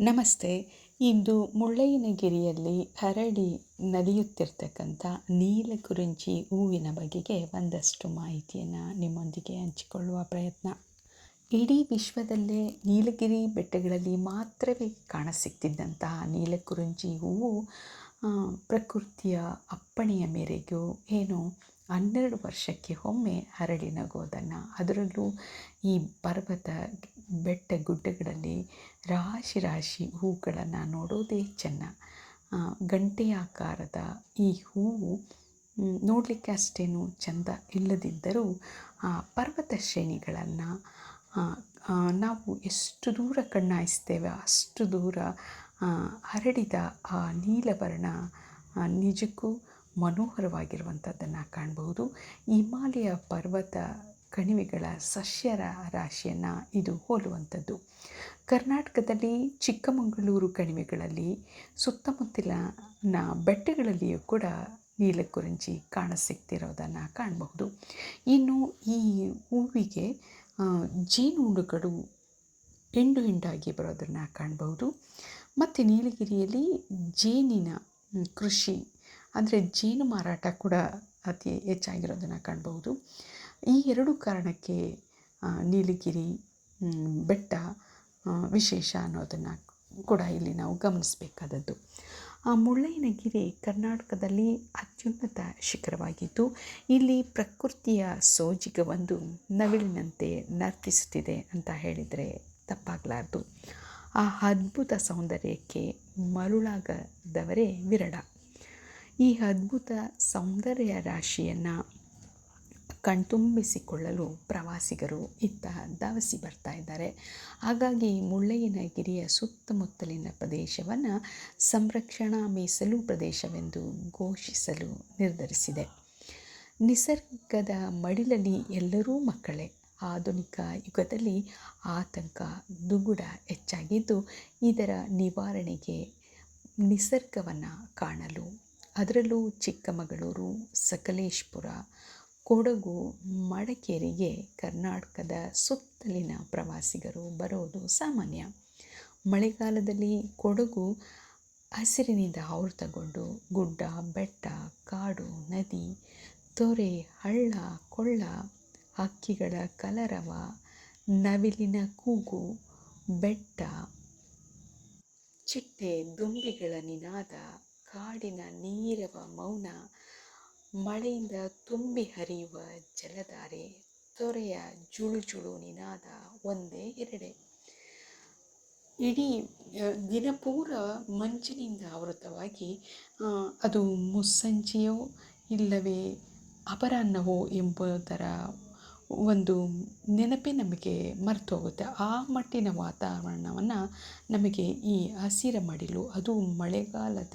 ನಮಸ್ತೆ. ಇಂದು ಮುಳ್ಳಯ್ಯನಗಿರಿಯಲ್ಲಿ ಹರಡಿ ನಡೆಯುತ್ತಿರ್ತಕ್ಕಂಥ ನೀಲಕುರಿಂಚಿ ಹೂವಿನ ಬಗೆಗೆ ಒಂದಷ್ಟು ಮಾಹಿತಿಯನ್ನು ನಿಮ್ಮೊಂದಿಗೆ ಹಂಚಿಕೊಳ್ಳುವ ಪ್ರಯತ್ನ. ಇಡೀ ವಿಶ್ವದಲ್ಲೇ ನೀಲಗಿರಿ ಬೆಟ್ಟಗಳಲ್ಲಿ ಮಾತ್ರವೇ ಕಾಣಸಿಗ್ತಿದ್ದಂತಹ ನೀಲಕುರಿಂಚಿ ಹೂವು ಪ್ರಕೃತಿಯ ಅಪ್ಪಣೆಯ ಮೇರೆಗೂ ಏನು ಹನ್ನೆರಡು ವರ್ಷಕ್ಕೆ ಒಮ್ಮೆ ಹರಡಿ ನಗೋದನ್ನು. ಅದರಲ್ಲೂ ಈ ಪರ್ವತ ಬೆಟ್ಟ ಗುಡ್ಡಗಳಲ್ಲಿ ರಾಶಿ ರಾಶಿ ಹೂಗಳನ್ನು ನೋಡೋದೇ ಚೆನ್ನ. ಗಂಟೆಯಾಕಾರದ ಈ ಹೂವು ನೋಡಲಿಕ್ಕೆ ಅಷ್ಟೇನು ಚೆಂದ ಇಲ್ಲದಿದ್ದರೂ, ಆ, ಪರ್ವತ ಶ್ರೇಣಿಗಳನ್ನು ನಾವು ಎಷ್ಟು ದೂರ ಕಣ್ಣಾಯಿಸ್ತೇವೆ, ಅಷ್ಟು ದೂರ ಹರಡಿದ ಆ ನೀಲವರ್ಣ ನಿಜಕ್ಕೂ ಮನೋಹರವಾಗಿರುವಂಥದ್ದನ್ನು ಕಾಣಬಹುದು ಹಿಮಾಲಯ ಪರ್ವತ ಕಣಿವೆಗಳ ಸಸ್ಯರ ರಾಶಿಯನ್ನು ಇದು ಹೋಲುವಂಥದ್ದು. ಕರ್ನಾಟಕದಲ್ಲಿ ಚಿಕ್ಕಮಗಳೂರು ಕಣಿವೆಗಳಲ್ಲಿ ಸುತ್ತಮುತ್ತಲಿನ ಬೆಟ್ಟಗಳಲ್ಲಿಯೂ ಕೂಡ ನೀಲಕ್ಕುರಂಜಿ ಕಾಣಸಿಗ್ತಿರೋದನ್ನು ಕಾಣಬಹುದು. ಇನ್ನು ಈ ಹೂವಿಗೆ ಜೇನುಹುಳುಗಳು ಹಿಂಡು ಹಿಂಡಾಗಿ ಬರೋದನ್ನು ಕಾಣಬಹುದು. ಮತ್ತು ನೀಲಗಿರಿಯಲ್ಲಿ ಜೇನಿನ ಕೃಷಿ, ಅಂದರೆ ಜೇನು ಮಾರಾಟ ಕೂಡ ಅತಿ ಹೆಚ್ಚಾಗಿರೋದನ್ನು ಕಾಣಬಹುದು. ಈ ಎರಡು ಕಾರಣಕ್ಕೆ ನೀಲಗಿರಿ ಬೆಟ್ಟ ವಿಶೇಷ ಅನ್ನೋದನ್ನು ಕೂಡ ಇಲ್ಲಿ ನಾವು ಗಮನಿಸಬೇಕಾದದ್ದು. ಆ ಮುಳ್ಳಯ್ಯನಗಿರಿ ಕರ್ನಾಟಕದಲ್ಲಿ ಅತ್ಯುನ್ನತ ಶಿಖರವಾಗಿದ್ದು, ಇಲ್ಲಿ ಪ್ರಕೃತಿಯ ಸೋಜಿಗವೊಂದು ನವಿಲಿನಂತೆ ನರ್ತಿಸುತ್ತಿದೆ ಅಂತ ಹೇಳಿದರೆ ತಪ್ಪಾಗಲಾರ್ದು. ಆ ಅದ್ಭುತ ಸೌಂದರ್ಯಕ್ಕೆ ಮರುಳಾಗದವರೇ ವಿರಳ. ಈ ಅದ್ಭುತ ಸೌಂದರ್ಯ ರಾಶಿಯನ್ನು ಕಣ್ತುಂಬಿಸಿಕೊಳ್ಳಲು ಪ್ರವಾಸಿಗರು ಇತ್ತ ದವಸಿ ಬರ್ತಾ ಇದ್ದಾರೆ. ಹಾಗಾಗಿ ಮುಳ್ಳಯ್ಯನಗಿರಿಯ ಸುತ್ತಮುತ್ತಲಿನ ಪ್ರದೇಶವನ್ನು ಸಂರಕ್ಷಣಾ ಮೀಸಲು ಪ್ರದೇಶವೆಂದು ಘೋಷಿಸಲು ನಿರ್ಧರಿಸಿದೆ. ನಿಸರ್ಗದ ಮಡಿಲಲ್ಲಿ ಎಲ್ಲರೂ ಮಕ್ಕಳೇ. ಆಧುನಿಕ ಯುಗದಲ್ಲಿ ಆತಂಕ ದುಗುಡ ಹೆಚ್ಚಾಗಿದ್ದು, ಇದರ ನಿವಾರಣೆಗೆ ನಿಸರ್ಗವನ್ನು ಕಾಣಲು, ಅದರಲ್ಲೂ ಚಿಕ್ಕಮಗಳೂರು, ಸಕಲೇಶ್ಪುರ ಕೊಡಗು ಮಡಿಕೇರಿಗೆ ಕರ್ನಾಟಕದ ಸುತ್ತಲಿನ ಪ್ರವಾಸಿಗರು ಬರೋದು ಸಾಮಾನ್ಯ. ಮಳೆಗಾಲದಲ್ಲಿ ಕೊಡಗು ಹಸಿರಿನಿಂದ ಆವೃತಗೊಂಡು ಗುಡ್ಡ, ಬೆಟ್ಟ, ಕಾಡು, ನದಿ, ತೊರೆ, ಹಳ್ಳ, ಕೊಳ್ಳ, ಹಕ್ಕಿಗಳ ಕಲರವ, ನವಿಲಿನ ಕೂಗು, ಬೆಟ್ಟ, ಚಿಟ್ಟೆ, ದುಂಬಿಗಳ ನಿನಾದ, ಕಾಡಿನ ನೀರವ ಮೌನ ಮಳೆಯಿಂದ ತುಂಬಿ ಹರಿಯುವ ಜಲಧಾರೆ ತೊರೆಯ ಜುಳು ಜುಳು ನಿನಾದ ಒಂದೇ ಎರಡೇ. ಇಡೀ ದಿನಪೂರ ಮಂಜಿನಿಂದ ಆವೃತವಾಗಿ ಅದು ಮುಸ್ಸಂಜೆಯೋ ಇಲ್ಲವೇ ಅಪರಾಹ್ನವೋ ಎಂಬುದರ ಒಂದು ನೆನಪೇ ನಮಗೆ ಮರೆತು ಹೋಗುತ್ತೆ ಆ ಮಟ್ಟಿನ ವಾತಾವರಣವನ್ನು ನಮಗೆ ಈ ಹಸಿರ ಮಡಿಲು, ಅದು ಮಳೆಗಾಲದ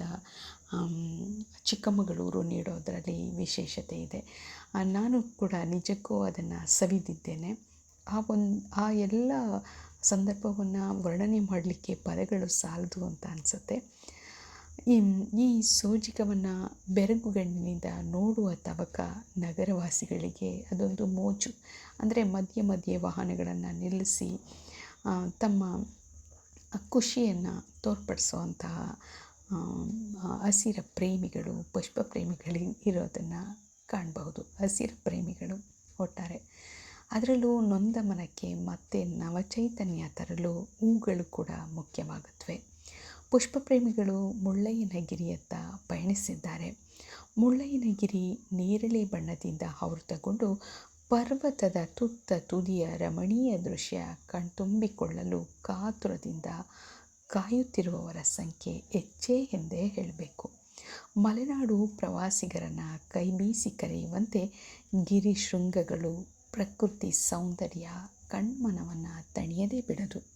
ಚಿಕ್ಕಮಗಳೂರು ನೀಡೋದರಲ್ಲಿ ವಿಶೇಷತೆ ಇದೆ. ನಾನು ಕೂಡ ನಿಜಕ್ಕೂ ಅದನ್ನು ಸವಿದಿದ್ದೇನೆ. ಆ ಒಂದು, ಆ ಎಲ್ಲ ಸಂದರ್ಭವನ್ನು ವರ್ಣನೆ ಮಾಡಲಿಕ್ಕೆ ಪದಗಳು ಸಾಲದು ಅಂತ ಅನಿಸುತ್ತೆ. ಈ ಸೋಜಿಗವನ್ನು ಬೆರಗುಗಣ್ಣಿನಿಂದ ನೋಡುವ ತವಕ ನಗರವಾಸಿಗಳಿಗೆ ಅದೊಂದು ಮೋಜು. ಅಂದರೆ ಮಧ್ಯೆ ಮಧ್ಯೆ ವಾಹನಗಳನ್ನು ನಿಲ್ಲಿಸಿ ತಮ್ಮ ಖುಷಿಯನ್ನು ತೋರ್ಪಡಿಸುವಂತಹ ಹಸಿರ ಪ್ರೇಮಿಗಳು, ಪುಷ್ಪ ಪ್ರೇಮಿಗಳು ಇರೋದನ್ನು ಕಾಣಬಹುದು. ಹಸಿರ ಪ್ರೇಮಿಗಳು ಒಟ್ಟಾರೆ. ಅದರಲ್ಲೂ ನೊಂದ ಮನಕ್ಕೆ ಮತ್ತೆ ನವಚೈತನ್ಯ ತರಲು ಹೂಗಳು ಕೂಡ ಮುಖ್ಯವಾಗುತ್ತವೆ ಪುಷ್ಪ ಪ್ರೇಮಿಗಳು ಮುಳ್ಳಯ್ಯನಗಿರಿಯತ್ತ ಪಯಣಿಸಿದ್ದಾರೆ. ಮುಳ್ಳಯ್ಯನಗಿರಿ ನೇರಳೆ ಬಣ್ಣದಿಂದ ಆವೃತಗೊಂಡು ಪರ್ವತದ ತುತ್ತ ತುದಿಯ ರಮಣೀಯ ದೃಶ್ಯ ಕಣ್ತುಂಬಿಕೊಳ್ಳಲು ಕಾತುರದಿಂದ ಕಾಯುತ್ತಿರುವವರ ಸಂಖ್ಯೆ ಹೆಚ್ಚೇ ಎಂದೇ ಹೇಳಬೇಕು. ಮಲೆನಾಡು ಪ್ರವಾಸಿಗರನ್ನು ಕೈಬೀಸಿ ಕರೆಯುವಂತೆ ಗಿರಿಶೃಂಗಗಳು ಪ್ರಕೃತಿ ಸೌಂದರ್ಯ ಕಣ್ಮನವನ್ನು ತಣಿಯದೇ ಬಿಡದು.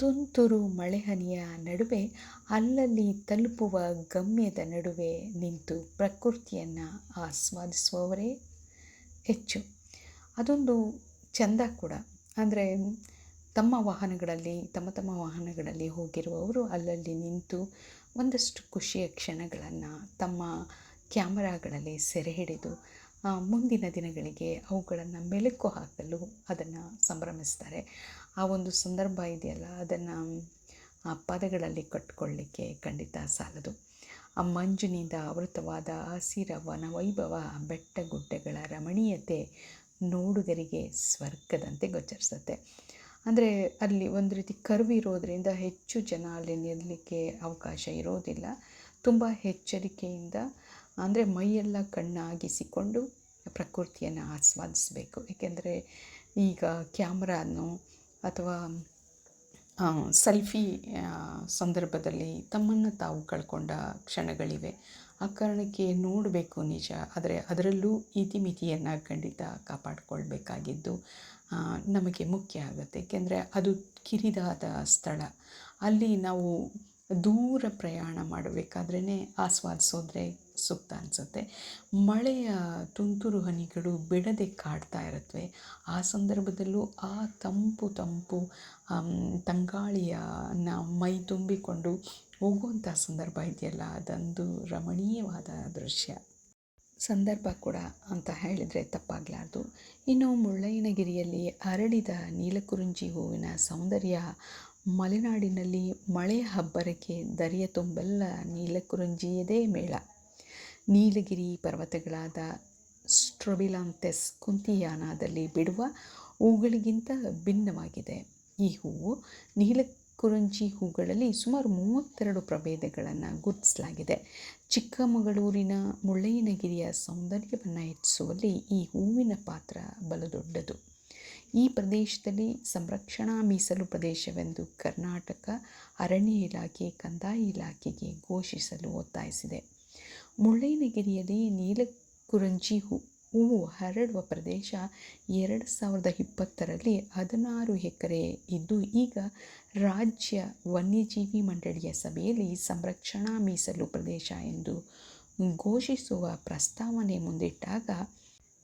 ತುಂತುರು ಮಳೆಹನಿಯ ನಡುವೆ ಅಲ್ಲಲ್ಲಿ ತಲುಪುವ ಗಮ್ಯದ ನಡುವೆ ನಿಂತು ಪ್ರಕೃತಿಯನ್ನು ಆಸ್ವಾದಿಸುವವರೇ ಹೆಚ್ಚು. ಅದೊಂದು ಚಂದ ಕೂಡ. ಅಂದರೆ ತಮ್ಮ ವಾಹನಗಳಲ್ಲಿ, ತಮ್ಮ ತಮ್ಮ ವಾಹನಗಳಲ್ಲಿ ಹೋಗಿರುವವರು ಅಲ್ಲಲ್ಲಿ ನಿಂತು ಒಂದಷ್ಟು ಖುಷಿಯ ಕ್ಷಣಗಳನ್ನು ತಮ್ಮ ಕ್ಯಾಮರಾಗಳಲ್ಲಿ ಸೆರೆ ಹಿಡಿದು ಮುಂದಿನ ದಿನಗಳಿಗೆ ಅವುಗಳನ್ನು ಮೆಲುಕು ಹಾಕಲು ಅದನ್ನು ಸಂಭ್ರಮಿಸ್ತಾರೆ. ಆ ಒಂದು ಸಂದರ್ಭ ಇದೆಯಲ್ಲ, ಅದನ್ನು ಆ ಪದಗಳಲ್ಲಿ ಕಟ್ಕೊಳ್ಳಿಕ್ಕೆ ಖಂಡಿತ ಸಾಲದು. ಆ ಮಂಜಿನಿಂದ ಆವೃತವಾದ ಹಸಿರ ವನವೈಭವ ಬೆಟ್ಟ ಗುಡ್ಡಗಳ ರಮಣೀಯತೆ ನೋಡುಗರಿಗೆ ಸ್ವರ್ಗದಂತೆ ಗೋಚರಿಸುತ್ತೆ. ಅಂದರೆ ಅಲ್ಲಿ ಒಂದು ರೀತಿ ಕರ್ವ್ ಇರೋದರಿಂದ ಹೆಚ್ಚು ಜನ ಅಲ್ಲಿ ನಿಲ್ಲಲಿಕ್ಕೆ ಅವಕಾಶ ಇರೋದಿಲ್ಲ. ತುಂಬ ಎಚ್ಚರಿಕೆಯಿಂದ ಅಂದರೆ ಮೈಯೆಲ್ಲ ಕಣ್ಣಾಗಿಸಿಕೊಂಡು ಪ್ರಕೃತಿಯನ್ನು ಆಸ್ವಾದಿಸಬೇಕು. ಏಕೆಂದರೆ ಈಗ ಕ್ಯಾಮ್ರಾನು ಅಥವಾ ಸೆಲ್ಫಿ ಸಂದರ್ಭದಲ್ಲಿ ತಮ್ಮನ್ನು ತಾವು ಕಳ್ಕೊಂಡ ಕ್ಷಣಗಳಿವೆ. ಆ ಕಾರಣಕ್ಕೆ ನೋಡಬೇಕು ನಿಜ, ಆದರೆ ಅದರಲ್ಲೂ ಇತಿಮಿತಿಯನ್ನು ಖಂಡಿತ ಕಾಪಾಡಿಕೊಳ್ಬೇಕಾಗಿದ್ದು ನಮಗೆ ಮುಖ್ಯ ಆಗುತ್ತೆ. ಏಕೆಂದರೆ ಅದು ಕಿರಿದಾದ ಸ್ಥಳ. ಅಲ್ಲಿ ನಾವು ದೂರ ಪ್ರಯಾಣ ಮಾಡಬೇಕಾದ್ರೇ ಆಸ್ವಾದಿಸೋದ್ರೆ ಸೂಕ್ತ ಅನಿಸುತ್ತೆ. ಮಳೆಯ ತುಂತುರು ಹನಿಗಳು ಬಿಡದೆ ಕಾಡ್ತಾ ಇರುತ್ತವೆ ಆ ಸಂದರ್ಭದಲ್ಲೂ ಆ ತಂಪು ತಂಪು ತಂಗಾಳಿಯನ್ನ ಮೈ ತುಂಬಿಕೊಂಡು ಹೋಗುವಂಥ ಸಂದರ್ಭ ಇದೆಯಲ್ಲ, ಅದೊಂದು ರಮಣೀಯವಾದ ದೃಶ್ಯ. ಸಂದರ್ಭ ಕೂಡ ಅಂತ ಹೇಳಿದರೆ ತಪ್ಪಾಗಲಾರ್ದು. ಇನ್ನು ಮುಳ್ಳಯ್ಯನಗಿರಿಯಲ್ಲಿ ಅರಳಿದ ನೀಲಕುರುಂಜಿ ಹೂವಿನ ಸೌಂದರ್ಯ ಮಲೆನಾಡಿನಲ್ಲಿ ಮಳೆಯ ಹಬ್ಬರಕ್ಕೆ ದರಿಯ ತುಂಬೆಲ್ಲ ನೀಲಕುರುಂಜಿಯದೇ ಮೇಳ. ನೀಲಗಿರಿ ಪರ್ವತಗಳಾದ ಸ್ಟ್ರೊಬಿಲಾಂತೆಸ್ ಕುಂತಿಯಾನದಲ್ಲಿ ಬಿಡುವ ಹೂಗಳಿಗಿಂತ ಭಿನ್ನವಾಗಿದೆ. ಈ ಹೂವು ನೀಲಕುರಂಜಿ ಹೂಗಳಲ್ಲಿ ಸುಮಾರು ಮೂವತ್ತೆರಡು ಪ್ರಭೇದಗಳನ್ನು ಗುರುತಿಸಲಾಗಿದೆ. ಚಿಕ್ಕಮಗಳೂರಿನ ಮುಳ್ಳಯ್ಯನಗಿರಿಯ ಸೌಂದರ್ಯವನ್ನು ಹೆಚ್ಚಿಸುವಲ್ಲಿ ಈ ಹೂವಿನ ಪಾತ್ರ ಬಲು ದೊಡ್ಡದು ಈ ಪ್ರದೇಶದಲ್ಲಿ ಸಂರಕ್ಷಣಾ ಮೀಸಲು ಪ್ರದೇಶವೆಂದು ಕರ್ನಾಟಕ ಅರಣ್ಯ ಇಲಾಖೆ ಕಂದಾಯ ಇಲಾಖೆಗೆ ಘೋಷಿಸಲು ಒತ್ತಾಯಿಸಿದೆ. ಮುಳ್ಳಯ್ಯನಗಿರಿಯಲ್ಲಿ ನೀಲಕುರಂಜಿ ಹೂ, ಹೂವು ಹರಡುವ ಪ್ರದೇಶ ಎರಡು ಸಾವಿರದ ಇಪ್ಪತ್ತರಲ್ಲಿ ಹದಿನಾರು ಎಕರೆ ಇದ್ದು, ಈಗ ರಾಜ್ಯ ವನ್ಯಜೀವಿ ಮಂಡಳಿಯ ಸಭೆಯಲ್ಲಿ ಸಂರಕ್ಷಣಾ ಮೀಸಲು ಪ್ರದೇಶ ಎಂದು ಘೋಷಿಸುವ ಪ್ರಸ್ತಾವನೆ ಮುಂದಿಟ್ಟಾಗ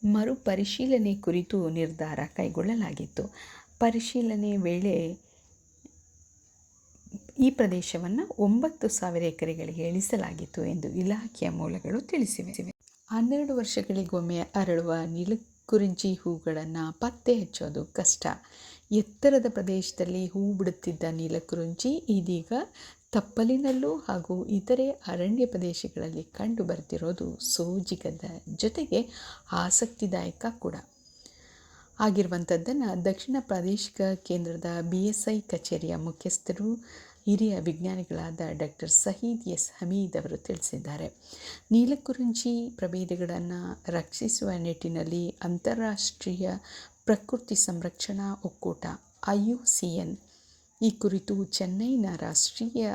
ಮರುಪರಿಶೀಲನೆ ಕುರಿತು ನಿರ್ಧಾರ ಕೈಗೊಳ್ಳಲಾಗಿತ್ತು. ಪರಿಶೀಲನೆ ವೇಳೆ ಈ ಪ್ರದೇಶವನ್ನು ಒಂಬತ್ತು ಸಾವಿರ ಎಕರೆಗಳಿಗೆ ಇಳಿಸಲಾಗಿತ್ತು ಎಂದು ಇಲಾಖೆಯ ಮೂಲಗಳು ತಿಳಿಸಿವೆ. ಹನ್ನೆರಡು ವರ್ಷಗಳಿಗೊಮ್ಮೆ ಅರಳುವ ನೀಲಕುರಿಂಚಿ ಹೂಗಳನ್ನು ಪತ್ತೆ ಹಚ್ಚೋದು ಕಷ್ಟ. ಎತ್ತರದ ಪ್ರದೇಶದಲ್ಲಿ ಹೂ ಬಿಡುತ್ತಿದ್ದ ನೀಲಕುರುಂಚಿ ಇದೀಗ ತಪ್ಪಲಿನಲ್ಲೂ ಹಾಗೂ ಇತರೆ ಅರಣ್ಯ ಪ್ರದೇಶಗಳಲ್ಲಿ ಕಂಡು ಬರ್ತಿರೋದು ಸೋಜಿಗದ ಜೊತೆಗೆ ಆಸಕ್ತಿದಾಯಕ ಕೂಡ. ಆಗಿರುವಂಥದ್ದನ್ನು ದಕ್ಷಿಣ ಪ್ರಾದೇಶಿಕ ಕೇಂದ್ರದ ಬಿ ಎಸ್ ಐ ಕಚೇರಿಯ ಮುಖ್ಯಸ್ಥರು ಹಿರಿಯ ವಿಜ್ಞಾನಿಗಳಾದ ಡಾಕ್ಟರ್ ಸಹೀದ್ ಎಸ್ ಹಮೀದ್ ಅವರು ತಿಳಿಸಿದ್ದಾರೆ. ನೀಲಕುರುಂಚಿ ಪ್ರಭೇದಗಳನ್ನು ರಕ್ಷಿಸುವ ನಿಟ್ಟಿನಲ್ಲಿ ಅಂತಾರಾಷ್ಟ್ರೀಯ ಪ್ರಕೃತಿ ಸಂರಕ್ಷಣಾ ಒಕ್ಕೂಟ I U C N E ಕುರಿತು ಚೆನ್ನೈನ ರಾಷ್ಟ್ರೀಯ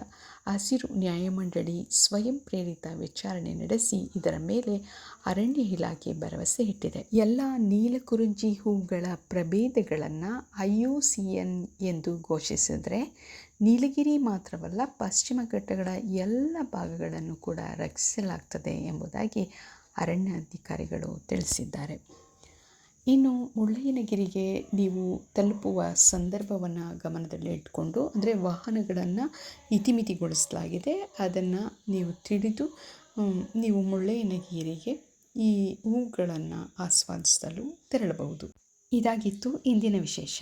ಹಸಿರು ನ್ಯಾಯಮಂಡಳಿ ಸ್ವಯಂ ಪ್ರೇರಿತ ವಿಚಾರಣೆ ನಡೆಸಿ ಇದರ ಮೇಲೆ ಅರಣ್ಯ ಇಲಾಖೆ ಭರವಸೆ ಇಟ್ಟಿದೆ. ಎಲ್ಲ ನೀಲಕುರುಂಜಿ ಹೂಗಳ ಪ್ರಭೇದಗಳನ್ನು ಐ ಯು ಸಿ ಎನ್ ಎಂದು ಘೋಷಿಸಿದರೆ ನೀಲಗಿರಿ ಮಾತ್ರವಲ್ಲ ಪಶ್ಚಿಮ ಘಟ್ಟಗಳ ಎಲ್ಲ ಭಾಗಗಳನ್ನು ಕೂಡ ರಕ್ಷಿಸಲಾಗ್ತದೆ ಎಂಬುದಾಗಿ ಅರಣ್ಯಾಧಿಕಾರಿಗಳು ತಿಳಿಸಿದ್ದಾರೆ. ಇನ್ನು ಮುಳ್ಳಯ್ಯನಗಿರಿಗೆ ನೀವು ತಲುಪುವ ಸಂದರ್ಭವನ್ನು ಗಮನದಲ್ಲಿ ಇಟ್ಕೊಂಡು, ಅಂದರೆ ವಾಹನಗಳನ್ನು ಇತಿಮಿತಿಗೊಳಿಸಲಾಗಿದೆ. ಅದನ್ನು ನೀವು ತಿಳಿದು ನೀವು ಮುಳ್ಳಯ್ಯನಗಿರಿಗೆ ಈ ಹೂಗಳನ್ನು ಆಸ್ವಾದಿಸಲು ತೆರಳಬಹುದು. ಇದಾಗಿತ್ತು ಇಂದಿನ ವಿಶೇಷ.